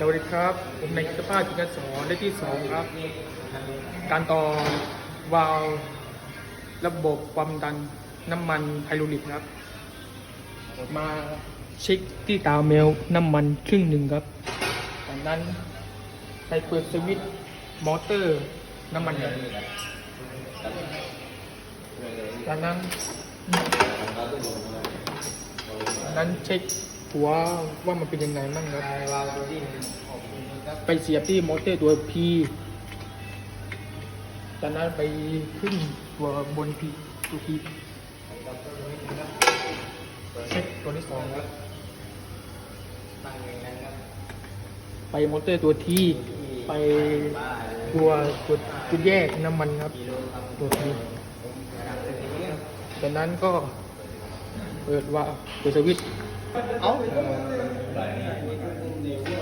สวัสดีครับ ผมนายกิตภาพจินสอนเลขที่สองครับ การต่อวาล์วระบบความดันน้ำมันไฮดรอลิกครับ มาเช็คที่ตาเมลน้ำมันครึ่งหนึ่งครับ จากนั้นไปเปิดสวิตช์มอเตอร์น้ำมันครับจากนั้นจากนั้นเช็ค หัวว่ามันเป็นยังไงมั่งครับ ไปเสียบที่มอเตอร์ตัว P จากนั้นไปขึ้นตัวบน P ตัว P เช็คตัวที่สองครับ ไปมอเตอร์ตัวที่ไปตัวตัวตัวแยกน้ำมันครับ ตัวทีจากนั้นก็ เปิดว่าเปิดสวิตช์เอ้า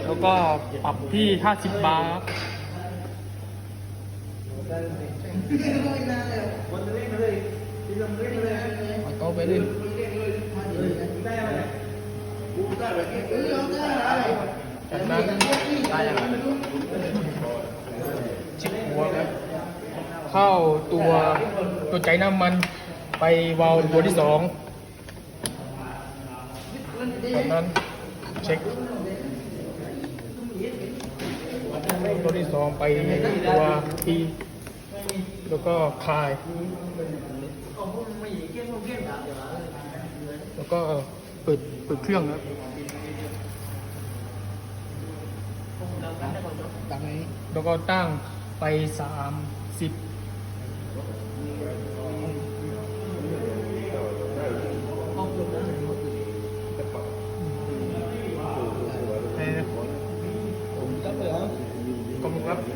แล้วก็ปรับที่ 50 บาร์ครับเอาโต๊ะไปเลยจากนั้นได้ยังชิดหัวครับเข้าตัวตัวใจน้ำมันไปวาล์วตัวที่สอง จากนั้นเช็คตัวที่สองไปตัวทีแล้วก็คาย แล้วก็เปิดเปิดเครื่องครับแล้วก็ตั้งไปสามสิบ